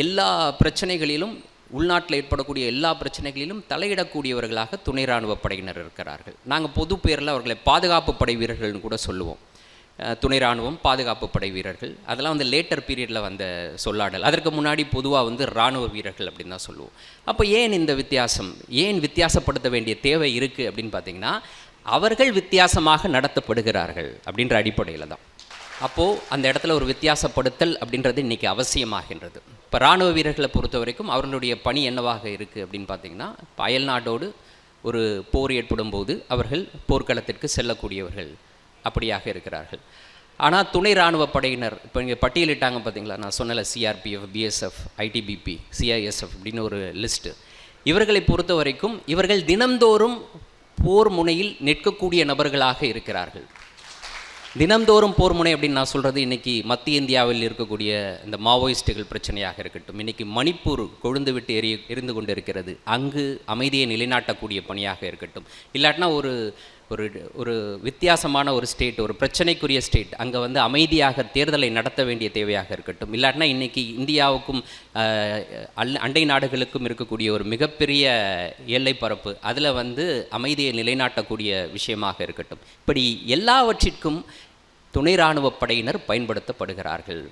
எல்லா பிரச்சனைகளிலும் உள்நாட்டில் ஏற்படக்கூடிய எல்லா பிரச்சனைகளிலும் தலையிடக்கூடியவர்களாக துணை இராணுவ படையினர் இருக்கிறார்கள். நாங்கள் பொது பேரில் அவர்களை பாதுகாப்பு படை வீரர்கள்னு கூட சொல்லுவோம். துணை ராணுவம் பாதுகாப்பு படை வீரர்கள். அதெல்லாம் வந்து லேட்டர் பீரியடில் வந்த சொல்லாடல். அதற்கு முன்னாடி பொதுவாக வந்து இராணுவ வீரர்கள் அப்படின்னு தான் சொல்லுவோம். அப்போ ஏன் இந்த வித்தியாசம்? ஏன் வித்தியாசப்படுத்த வேண்டிய தேவை இருக்குது அப்படின்னு பார்த்தீங்கன்னா அவர்கள் வித்தியாசமாக நடத்தப்படுகிறார்கள் அப்படின்ற அடிப்படையில் தான். அப்போது அந்த இடத்துல ஒரு வித்தியாசப்படுத்தல் அப்படின்றது இன்றைக்கி அவசியமாகின்றது. இப்போ இராணுவ வீரர்களை பொறுத்த வரைக்கும் அவர்களுடைய பணி என்னவாக இருக்குது அப்படின்னு பார்த்தீங்கன்னா அயல் நாட்டோடு ஒரு போர் ஏற்படும் போது அவர்கள் போர்க்களத்திற்கு செல்லக்கூடியவர்கள் அப்படியாக இருக்கிறார்கள். ஆனால் துணை இராணுவ படையினர் இப்போ இங்கே பட்டியலிட்டாங்க பார்த்தீங்களா? நான் சொன்னல சிஆர்பிஎஃப் பிஎஸ்எஃப் ஐடிபிபி சிஐஎஸ்எஃப் அப்படின்னு ஒரு லிஸ்ட்டு இவர்களை பொறுத்த வரைக்கும் இவர்கள் தினந்தோறும் போர் முனையில் நிற்கக்கூடிய நபர்களாக இருக்கிறார்கள். தினந்தோறும் போர் முனை அப்படின்னு நான் சொல்கிறது இன்றைக்கி மத்திய இந்தியாவில் இருக்கக்கூடிய இந்த மாவோயிஸ்டுகள் பிரச்சனையாக இருக்கட்டும். இன்றைக்கி மணிப்பூர் கொழுந்து விட்டு எரிய எரிந்து கொண்டு இருக்கிறது அங்கு அமைதியை நிலைநாட்டக்கூடிய பணியாக இருக்கட்டும். இல்லாட்டினா ஒரு ஒரு ஒரு வித்தியாசமான ஒரு ஸ்டேட் ஒரு பிரச்சனைக்குரிய ஸ்டேட் அங்கே வந்து அமைதியாக தேர்தலை நடத்த வேண்டிய தேவையாக இருக்கட்டும். இல்லாட்டினா இன்றைக்கி இந்தியாவுக்கும் அல் அண்டை நாடுகளுக்கும் இருக்கக்கூடிய ஒரு மிகப்பெரிய எல்லை பரப்பு அதில் வந்து அமைதியை நிலைநாட்டக்கூடிய விஷயமாக இருக்கட்டும். இப்படி எல்லாவற்றிற்கும் துணை இராணுவ படையினர் பயன்படுத்தப்படுகிறார்கள்.